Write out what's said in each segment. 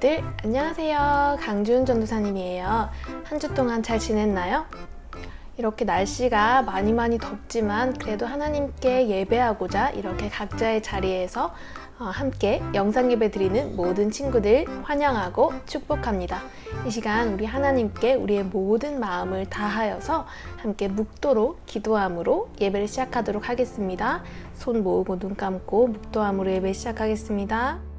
친구들 안녕하세요. 강주은 전도사님이에요. 한 주 동안 잘 지냈나요? 이렇게 날씨가 많이 많이 덥지만 그래도 하나님께 예배하고자 이렇게 각자의 자리에서 어, 함께 영상 예배 드리는 모든 친구들 환영하고 축복합니다. 이 시간 우리 하나님께 우리의 모든 마음을 다하여서 함께 묵도로 기도함으로 예배를 시작하도록 하겠습니다. 손 모으고 눈 감고 묵도함으로 예배 시작하겠습니다.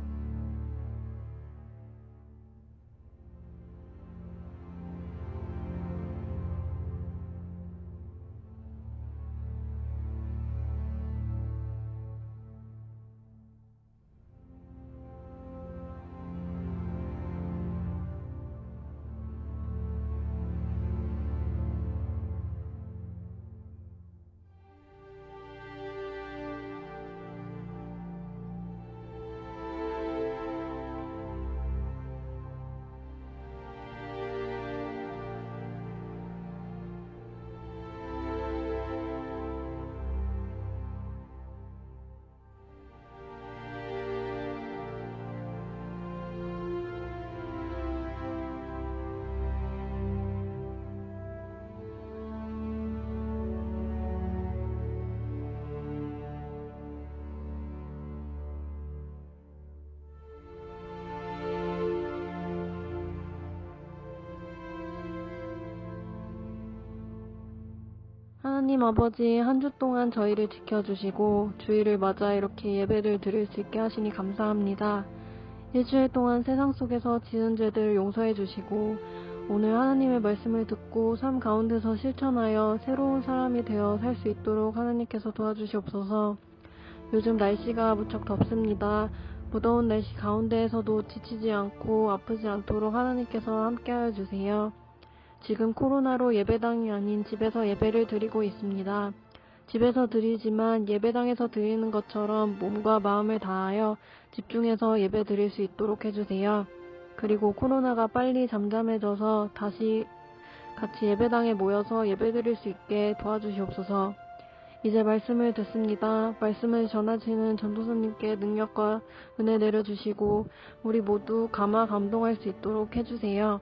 하나님 아버지 한 주 동안 저희를 지켜주시고 주일을 맞아 이렇게 예배를 드릴 수 있게 하시니 감사합니다. 일주일 동안 세상 속에서 지은 죄들 용서해 주시고 오늘 하나님의 말씀을 듣고 삶 가운데서 실천하여 새로운 사람이 되어 살 수 있도록 하나님께서 도와주시옵소서. 요즘 날씨가 무척 덥습니다. 무더운 날씨 가운데에서도 지치지 않고 아프지 않도록 하나님께서 함께하여 주세요. 지금 코로나로 예배당이 아닌 집에서 예배를 드리고 있습니다. 집에서 드리지만 예배당에서 드리는 것처럼 몸과 마음을 다하여 집중해서 예배 드릴 수 있도록 해주세요. 그리고 코로나가 빨리 잠잠해져서 다시 같이 예배당에 모여서 예배 드릴 수 있게 도와주시옵소서. 이제 말씀을 듣습니다. 말씀을 전하시는 전도사님께 능력과 은혜 내려주시고 우리 모두 감화 감동할 수 있도록 해주세요.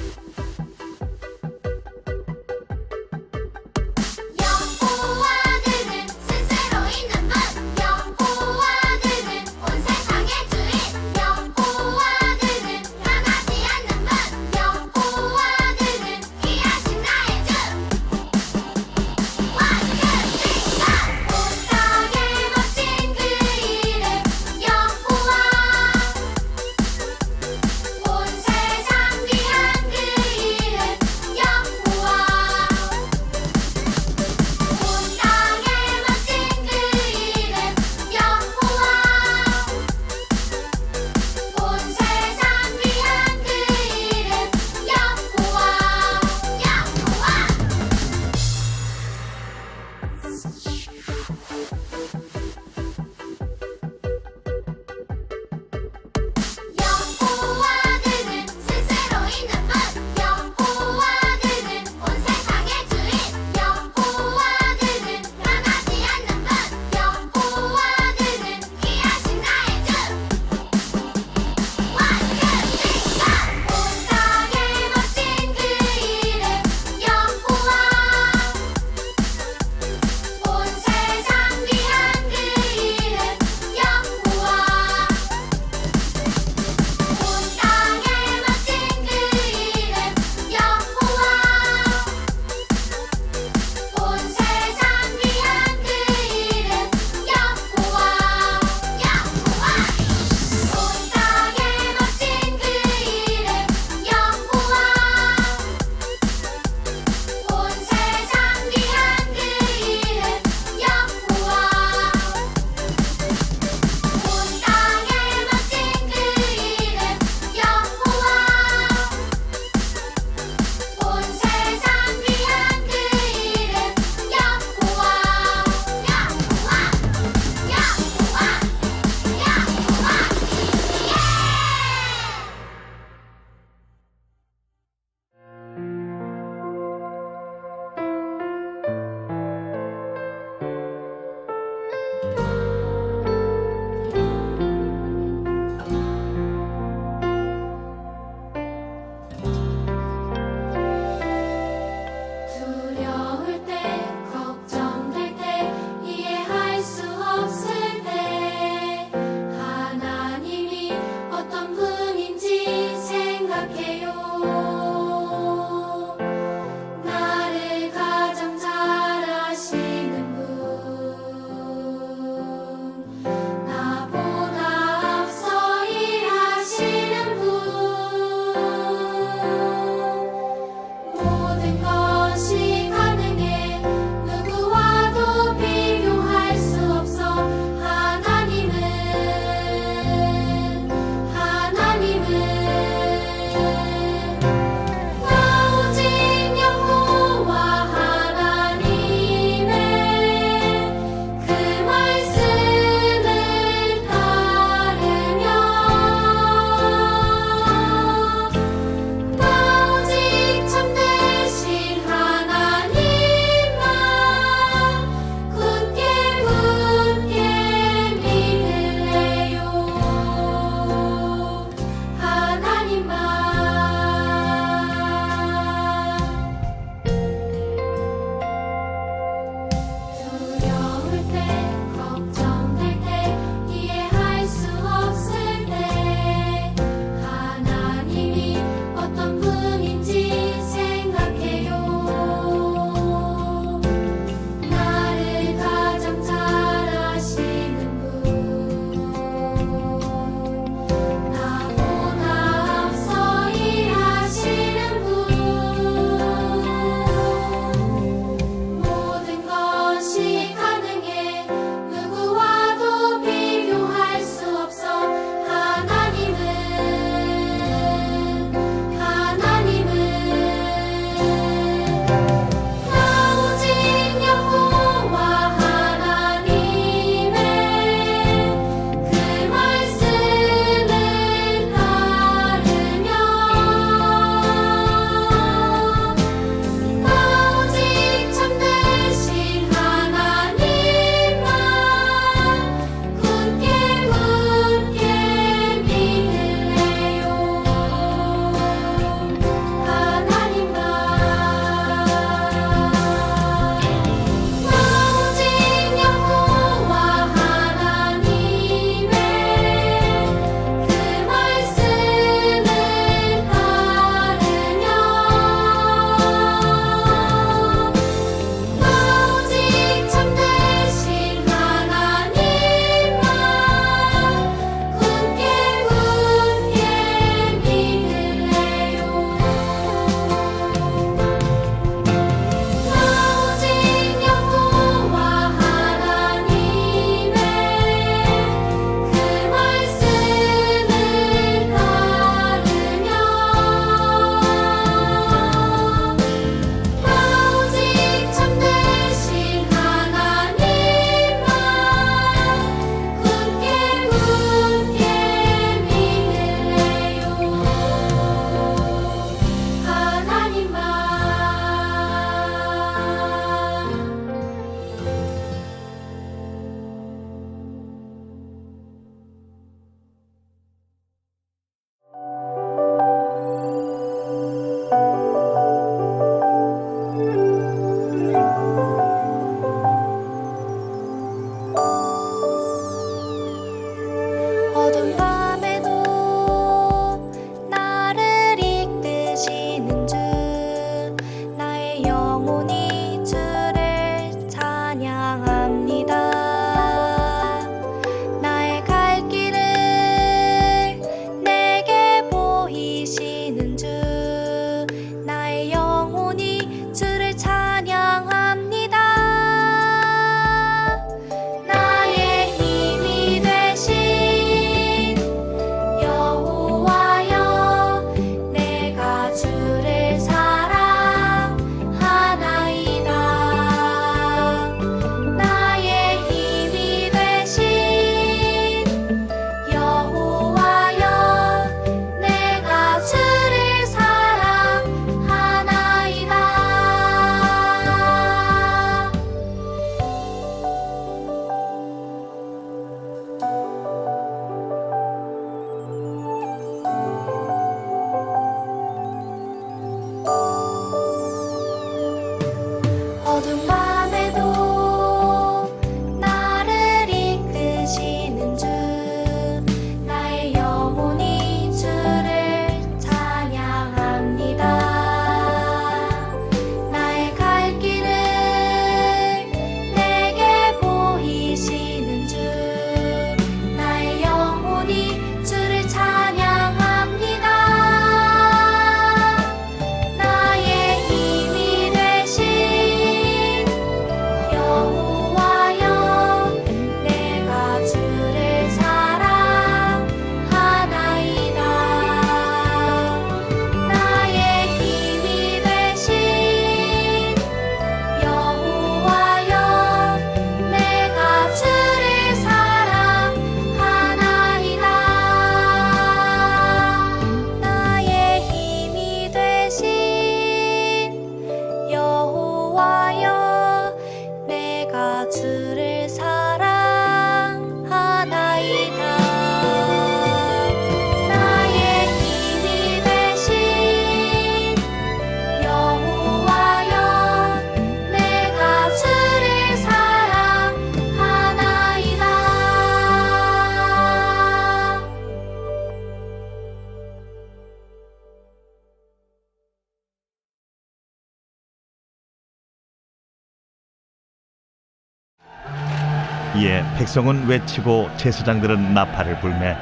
백성은 외치고 제사장들은 나팔을 불매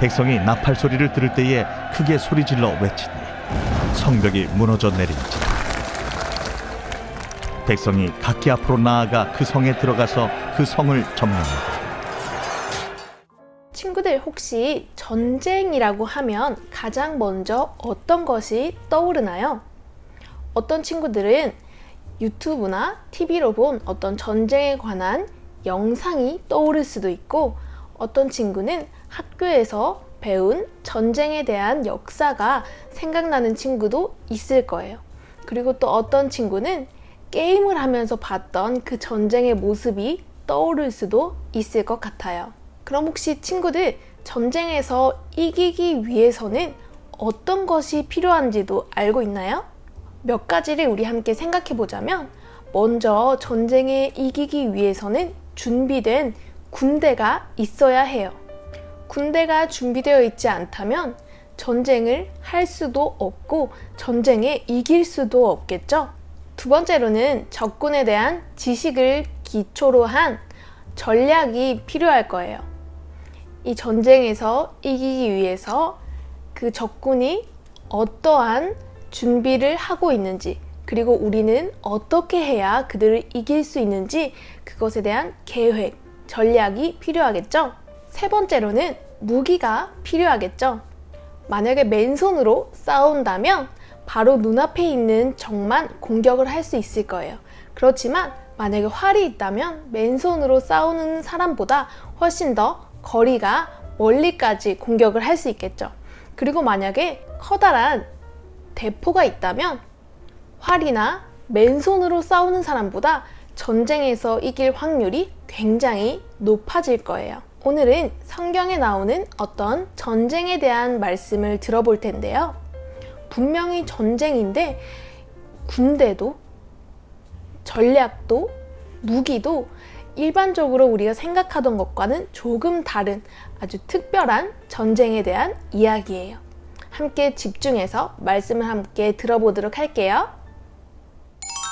백성이 나팔 소리를 들을 때에 크게 소리 질러 외치니 성벽이 무너져 내린지라 백성이 각기 앞으로 나아가 그 성에 들어가서 그 성을 점령하고 친구들 혹시 전쟁이라고 하면 가장 먼저 어떤 것이 떠오르나요? 어떤 친구들은 유튜브나 TV로 본 어떤 전쟁에 관한 영상이 떠오를 수도 있고 어떤 친구는 학교에서 배운 전쟁에 대한 역사가 생각나는 친구도 있을 거예요. 그리고 또 어떤 친구는 게임을 하면서 봤던 그 전쟁의 모습이 떠오를 수도 있을 것 같아요. 그럼 혹시 친구들 전쟁에서 이기기 위해서는 어떤 것이 필요한지도 알고 있나요? 몇 가지를 우리 함께 생각해 보자면 먼저 전쟁에 이기기 위해서는 준비된 군대가 있어야 해요. 군대가 준비되어 있지 않다면 전쟁을 할 수도 없고 전쟁에 이길 수도 없겠죠. 두 번째로는 적군에 대한 지식을 기초로 한 전략이 필요할 거예요. 이 전쟁에서 이기기 위해서 그 적군이 어떠한 준비를 하고 있는지, 그리고 우리는 어떻게 해야 그들을 이길 수 있는지 그것에 대한 계획, 전략이 필요하겠죠? 세 번째로는 무기가 필요하겠죠? 만약에 맨손으로 싸운다면 바로 눈앞에 있는 적만 공격을 할 수 있을 거예요. 그렇지만 만약에 활이 있다면 맨손으로 싸우는 사람보다 훨씬 더 거리가 멀리까지 공격을 할 수 있겠죠. 그리고 만약에 커다란 대포가 있다면 활이나 맨손으로 싸우는 사람보다 전쟁에서 이길 확률이 굉장히 높아질 거예요. 오늘은 성경에 나오는 어떤 전쟁에 대한 말씀을 들어볼 텐데요. 분명히 전쟁인데 군대도 전략도 무기도 일반적으로 우리가 생각하던 것과는 조금 다른 아주 특별한 전쟁에 대한 이야기예요. 함께 집중해서 말씀을 함께 들어보도록 할게요.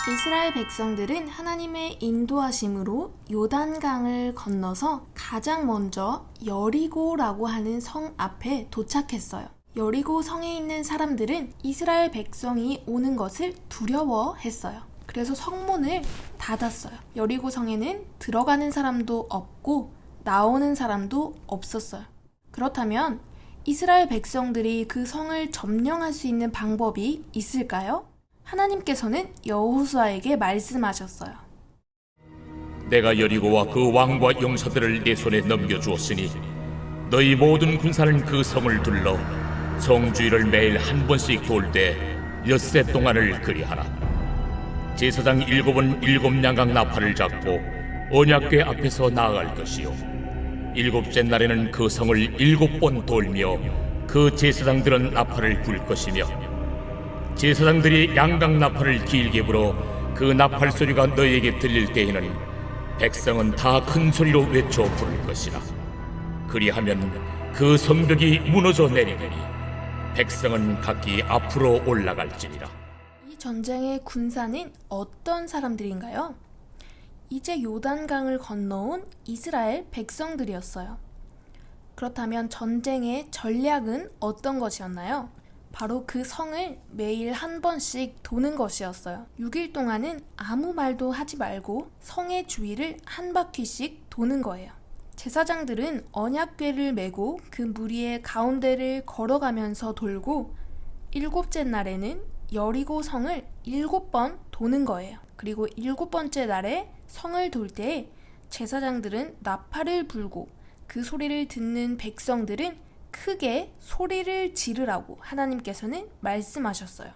이스라엘 백성들은 하나님의 인도하심으로 요단강을 건너서 가장 먼저 여리고라고 하는 성 앞에 도착했어요. 여리고 성에 있는 사람들은 이스라엘 백성이 오는 것을 두려워했어요. 그래서 성문을 닫았어요. 여리고 성에는 들어가는 사람도 없고 나오는 사람도 없었어요. 그렇다면 이스라엘 백성들이 그 성을 점령할 수 있는 방법이 있을까요? 하나님께서는 여호수아에게 말씀하셨어요. 내가 여리고와 그 왕과 용사들을 내 손에 넘겨주었으니 너희 모든 군사는 그 성을 둘러 성 주위를 매일 한 번씩 돌 때 엿새 동안을 그리하라 제사장 일곱은 일곱 양각 나팔을 잡고 언약궤 앞에서 나아갈 것이요 일곱째 날에는 그 성을 일곱 번 돌며 그 제사장들은 나팔을 불 것이며 제사장들이 양각 나팔을 길게 불어 그 나팔 소리가 너희에게 들릴 때에는 백성은 다 큰 소리로 외쳐 부를 것이라. 그리하면 그 성벽이 무너져 내리리니 백성은 각기 앞으로 올라갈지니라. 이 전쟁의 군사는 어떤 사람들인가요? 이제 요단강을 건너온 이스라엘 백성들이었어요. 그렇다면 전쟁의 전략은 어떤 것이었나요? 바로 그 성을 매일 한 번씩 도는 것이었어요. 6일 동안은 아무 말도 하지 말고 성의 주위를 한 바퀴씩 도는 거예요. 제사장들은 언약궤를 메고 그 무리의 가운데를 걸어가면서 돌고 일곱째 날에는 여리고 성을 일곱 번 도는 거예요. 그리고 일곱 번째 날에 성을 돌때 제사장들은 나팔을 불고 그 소리를 듣는 백성들은 크게 소리를 지르라고 하나님께서는 말씀하셨어요.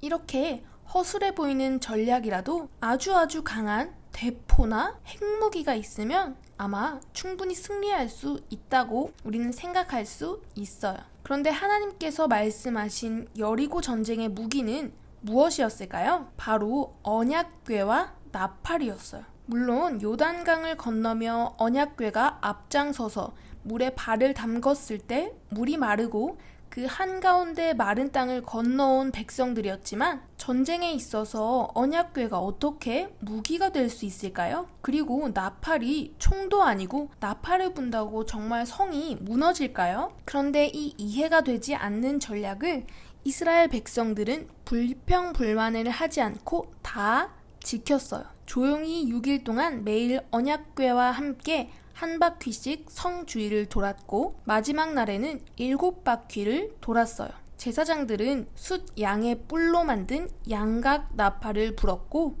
이렇게 허술해 보이는 전략이라도 아주 아주 강한 대포나 핵무기가 있으면 아마 충분히 승리할 수 있다고 우리는 생각할 수 있어요. 그런데 하나님께서 말씀하신 여리고 전쟁의 무기는 무엇이었을까요? 바로 언약궤와 나팔이었어요. 물론 요단강을 건너며 언약궤가 앞장서서 물에 발을 담궜을 때 물이 마르고 그 한가운데 마른 땅을 건너온 백성들이었지만 전쟁에 있어서 언약궤가 어떻게 무기가 될 수 있을까요? 그리고 나팔이 총도 아니고 나팔을 분다고 정말 성이 무너질까요? 그런데 이 이해가 되지 않는 전략을 이스라엘 백성들은 불평불만을 하지 않고 다 지켰어요. 조용히 6일 동안 매일 언약궤와 함께 한 바퀴씩 성 주위를 돌았고 마지막 날에는 일곱 바퀴를 돌았어요. 제사장들은 숫 양의 뿔로 만든 양각 나팔을 불었고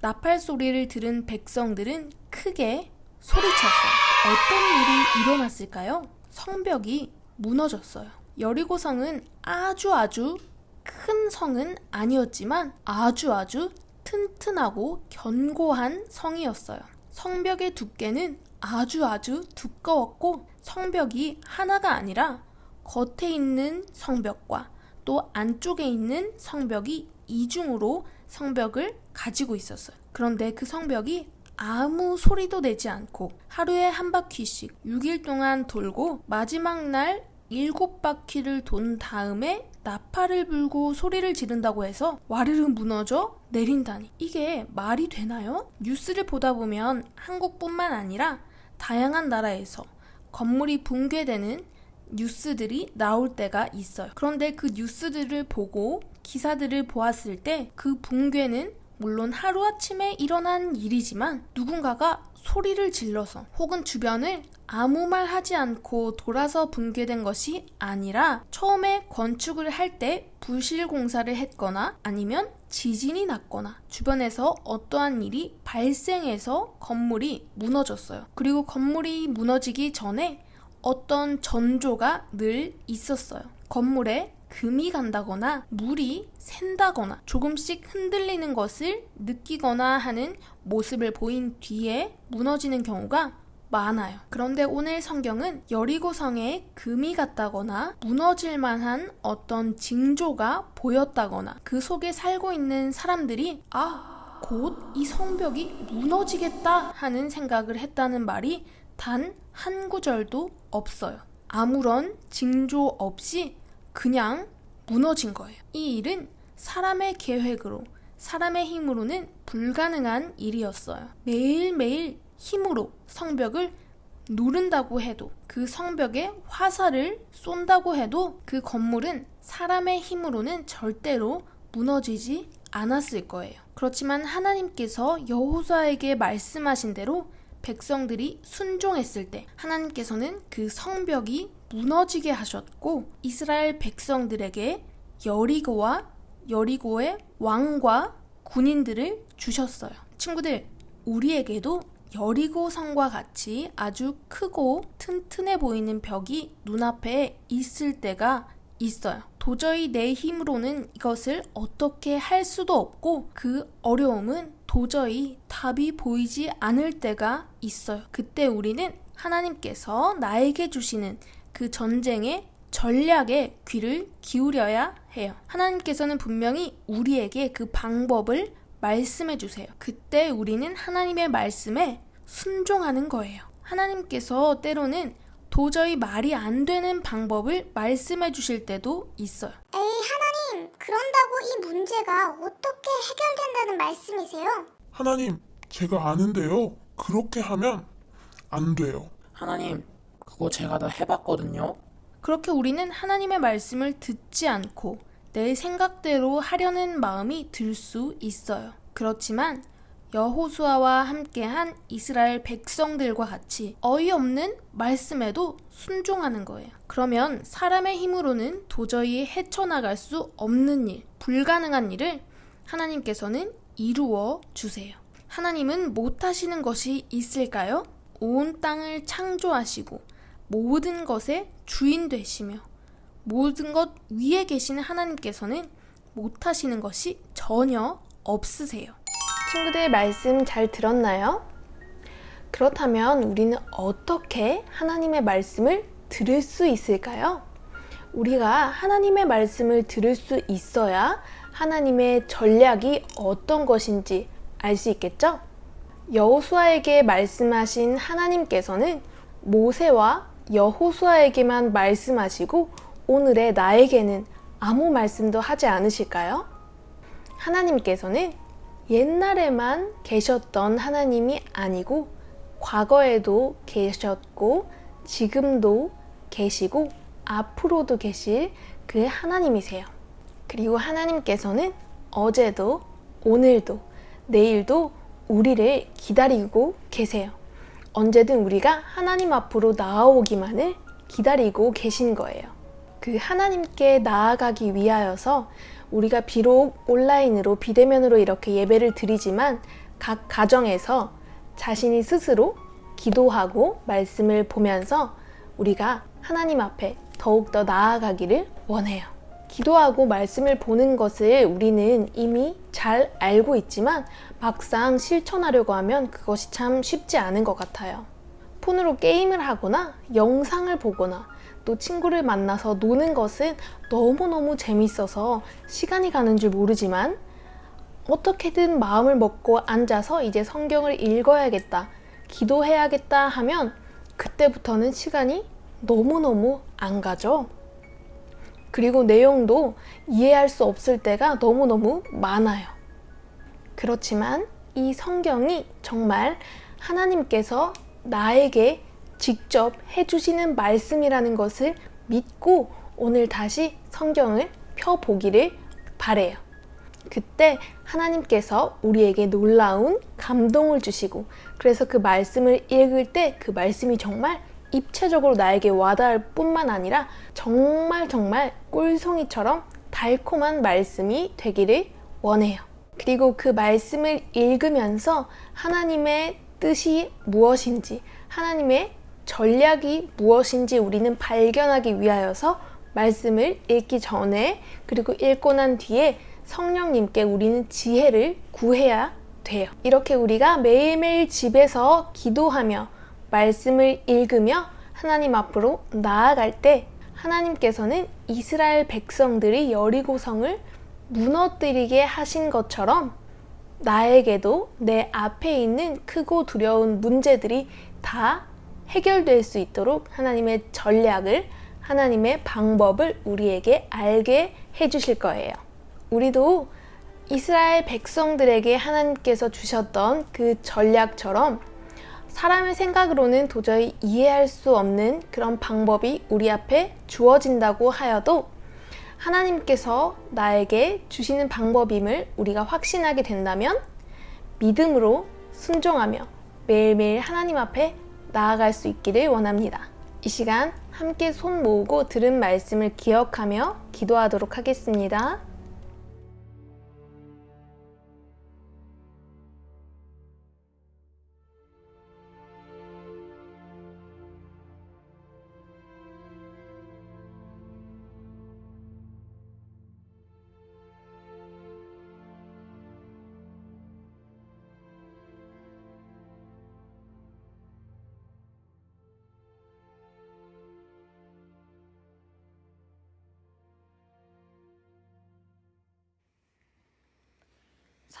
나팔 소리를 들은 백성들은 크게 소리쳤어요. 어떤 일이 일어났을까요? 성벽이 무너졌어요. 여리고성은 아주 아주 큰 성은 아니었지만 아주 아주 튼튼하고 견고한 성이었어요. 성벽의 두께는 아주 아주 두꺼웠고 성벽이 하나가 아니라 겉에 있는 성벽과 또 안쪽에 있는 성벽이 이중으로 성벽을 가지고 있었어요. 그런데 그 성벽이 아무 소리도 내지 않고 하루에 한 바퀴씩 6일 동안 돌고 마지막 날 일곱 바퀴를 돈 다음에 나팔을 불고 소리를 지른다고 해서 와르르 무너져 내린다니 이게 말이 되나요? 뉴스를 보다 보면 한국뿐만 아니라 다양한 나라에서 건물이 붕괴되는 뉴스들이 나올 때가 있어요. 그런데 그 뉴스들을 보고 기사들을 보았을 때 그 붕괴는 물론 하루아침에 일어난 일이지만 누군가가 소리를 질러서 혹은 주변을 아무 말 하지 않고 돌아서 붕괴된 것이 아니라 처음에 건축을 할 때 부실 공사를 했거나 아니면 지진이 났거나 주변에서 어떠한 일이 발생해서 건물이 무너졌어요. 그리고 건물이 무너지기 전에 어떤 전조가 늘 있었어요. 건물에 금이 간다거나 물이 샌다거나 조금씩 흔들리는 것을 느끼거나 하는 모습을 보인 뒤에 무너지는 경우가 많아요. 그런데 오늘 성경은 여리고성에 금이 갔다거나 무너질 만한 어떤 징조가 보였다거나 그 속에 살고 있는 사람들이 아, 곧 이 성벽이 무너지겠다 하는 생각을 했다는 말이 단 한 구절도 없어요. 아무런 징조 없이 그냥 무너진 거예요. 이 일은 사람의 계획으로, 사람의 힘으로는 불가능한 일이었어요. 매일매일 힘으로 성벽을 누른다고 해도 그 성벽에 화살을 쏜다고 해도 그 건물은 사람의 힘으로는 절대로 무너지지 않았을 거예요. 그렇지만 하나님께서 여호수아에게 말씀하신 대로 백성들이 순종했을 때 하나님께서는 그 성벽이 무너지게 하셨고 이스라엘 백성들에게 여리고와 여리고의 왕과 군인들을 주셨어요. 친구들, 우리에게도 여리고 성과 같이 아주 크고 튼튼해 보이는 벽이 눈앞에 있을 때가 있어요. 도저히 내 힘으로는 이것을 어떻게 할 수도 없고 그 어려움은 도저히 답이 보이지 않을 때가 있어요. 그때 우리는 하나님께서 나에게 주시는 그 전쟁의 전략에 귀를 기울여야 해요. 하나님께서는 분명히 우리에게 그 방법을 말씀해 주세요. 그때 우리는 하나님의 말씀에 순종하는 거예요. 하나님께서 때로는 도저히 말이 안 되는 방법을 말씀해 주실 때도 있어요. 에이 하나님 그런다고 이 문제가 어떻게 해결된다는 말씀이세요? 하나님, 제가 아는데요. 그렇게 하면 안 돼요. 하나님, 그거 제가 다 해봤거든요. 그렇게 우리는 하나님의 말씀을 듣지 않고 내 생각대로 하려는 마음이 들 수 있어요. 그렇지만 여호수아와 함께한 이스라엘 백성들과 같이 어이없는 말씀에도 순종하는 거예요. 그러면 사람의 힘으로는 도저히 헤쳐나갈 수 없는 일, 불가능한 일을 하나님께서는 이루어 주세요. 하나님은 못하시는 것이 있을까요? 온 땅을 창조하시고 모든 것의 주인 되시며 모든 것 위에 계시는 하나님께서는 못하시는 것이 전혀 없으세요. 친구들 말씀 잘 들었나요? 그렇다면 우리는 어떻게 하나님의 말씀을 들을 수 있을까요? 우리가 하나님의 말씀을 들을 수 있어야 하나님의 전략이 어떤 것인지 알 수 있겠죠? 여호수아에게 말씀하신 하나님께서는 모세와 여호수아에게만 말씀하시고 오늘의 나에게는 아무 말씀도 하지 않으실까요? 하나님께서는 옛날에만 계셨던 하나님이 아니고 과거에도 계셨고 지금도 계시고 앞으로도 계실 그 하나님이세요. 그리고 하나님께서는 어제도 오늘도 내일도 우리를 기다리고 계세요. 언제든 우리가 하나님 앞으로 나아오기만을 기다리고 계신 거예요. 그 하나님께 나아가기 위하여서 우리가 비록 온라인으로 비대면으로 이렇게 예배를 드리지만 각 가정에서 자신이 스스로 기도하고 말씀을 보면서 우리가 하나님 앞에 더욱더 나아가기를 원해요. 기도하고 말씀을 보는 것을 우리는 이미 잘 알고 있지만 막상 실천하려고 하면 그것이 참 쉽지 않은 것 같아요. 폰으로 게임을 하거나 영상을 보거나 또 친구를 만나서 노는 것은 너무너무 재밌어서 시간이 가는 줄 모르지만 어떻게든 마음을 먹고 앉아서 이제 성경을 읽어야겠다, 기도해야겠다 하면 그때부터는 시간이 너무너무 안 가죠. 그리고 내용도 이해할 수 없을 때가 너무너무 많아요. 그렇지만 이 성경이 정말 하나님께서 나에게 직접 해주시는 말씀이라는 것을 믿고 오늘 다시 성경을 펴보기를 바래요. 그때 하나님께서 우리에게 놀라운 감동을 주시고 그래서 그 말씀을 읽을 때 그 말씀이 정말 입체적으로 나에게 와닿을 뿐만 아니라 정말 정말 꿀송이처럼 달콤한 말씀이 되기를 원해요. 그리고 그 말씀을 읽으면서 하나님의 뜻이 무엇인지, 하나님의 전략이 무엇인지 우리는 발견하기 위하여서 말씀을 읽기 전에 그리고 읽고 난 뒤에 성령님께 우리는 지혜를 구해야 돼요. 이렇게 우리가 매일매일 집에서 기도하며 말씀을 읽으며 하나님 앞으로 나아갈 때 하나님께서는 이스라엘 백성들이 여리고성을 무너뜨리게 하신 것처럼 나에게도 내 앞에 있는 크고 두려운 문제들이 다 해결될 수 있도록 하나님의 전략을, 하나님의 방법을 우리에게 알게 해주실 거예요. 우리도 이스라엘 백성들에게 하나님께서 주셨던 그 전략처럼 사람의 생각으로는 도저히 이해할 수 없는 그런 방법이 우리 앞에 주어진다고 하여도 하나님께서 나에게 주시는 방법임을 우리가 확신하게 된다면 믿음으로 순종하며 매일매일 하나님 앞에 나아갈 수 있기를 원합니다. 이 시간 함께 손 모으고 들은 말씀을 기억하며 기도하도록 하겠습니다.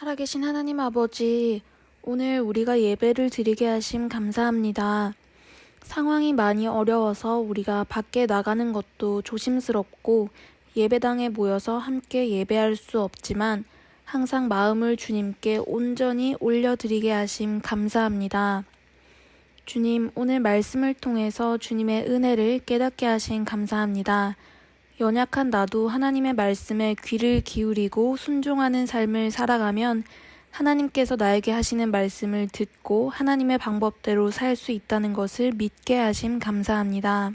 살아계신 하나님 아버지, 오늘 우리가 예배를 드리게 하심 감사합니다. 상황이 많이 어려워서 우리가 밖에 나가는 것도 조심스럽고 예배당에 모여서 함께 예배할 수 없지만 항상 마음을 주님께 온전히 올려드리게 하심 감사합니다. 주님, 오늘 말씀을 통해서 주님의 은혜를 깨닫게 하신 감사합니다. 연약한 나도 하나님의 말씀에 귀를 기울이고 순종하는 삶을 살아가면 하나님께서 나에게 하시는 말씀을 듣고 하나님의 방법대로 살 수 있다는 것을 믿게 하심 감사합니다.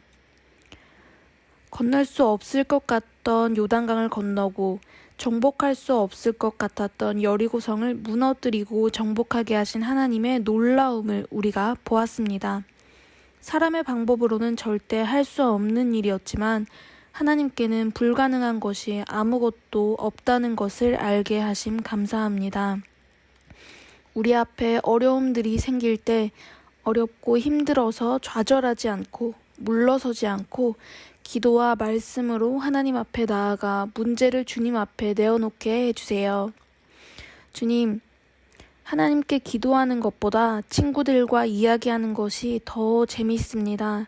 건널 수 없을 것 같던 요단강을 건너고 정복할 수 없을 것 같았던 여리고성을 무너뜨리고 정복하게 하신 하나님의 놀라움을 우리가 보았습니다. 사람의 방법으로는 절대 할 수 없는 일이었지만 하나님께는 불가능한 것이 아무것도 없다는 것을 알게 하심 감사합니다. 우리 앞에 어려움들이 생길 때 어렵고 힘들어서 좌절하지 않고 물러서지 않고 기도와 말씀으로 하나님 앞에 나아가 문제를 주님 앞에 내어놓게 해주세요. 주님, 하나님께 기도하는 것보다 친구들과 이야기하는 것이 더 재밌습니다.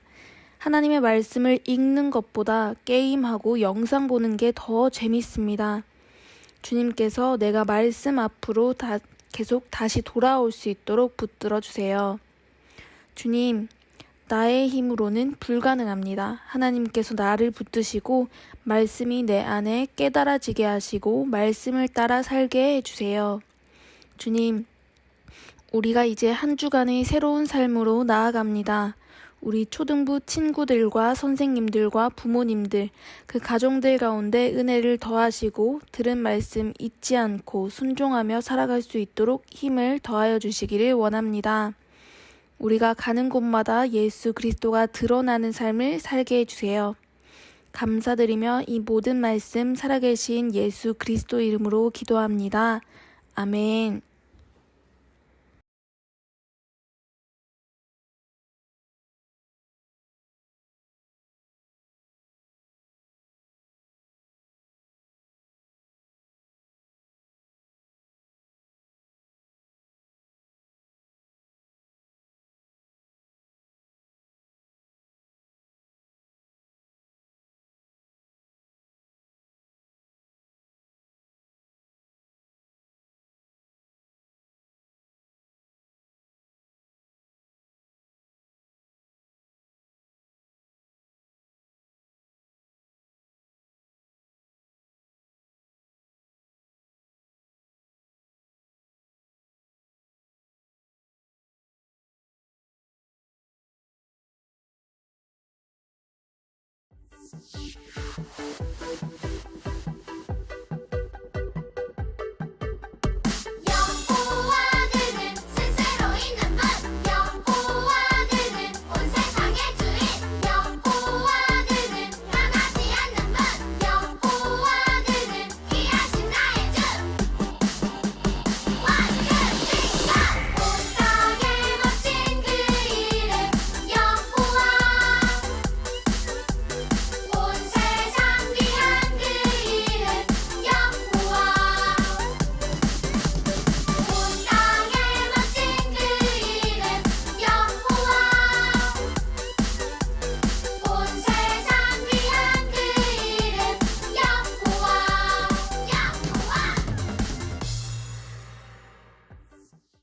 하나님의 말씀을 읽는 것보다 게임하고 영상 보는 게 더 재밌습니다. 주님께서 내가 말씀 앞으로 다, 계속 다시 돌아올 수 있도록 붙들어 주세요. 주님, 나의 힘으로는 불가능합니다. 하나님께서 나를 붙드시고 말씀이 내 안에 깨달아지게 하시고 말씀을 따라 살게 해주세요. 주님, 우리가 이제 한 주간의 새로운 삶으로 나아갑니다. 우리 초등부 친구들과 선생님들과 부모님들, 그 가정들 가운데 은혜를 더하시고 들은 말씀 잊지 않고 순종하며 살아갈 수 있도록 힘을 더하여 주시기를 원합니다. 우리가 가는 곳마다 예수 그리스도가 드러나는 삶을 살게 해주세요. 감사드리며 이 모든 말씀 살아계신 예수 그리스도 이름으로 기도합니다. 아멘.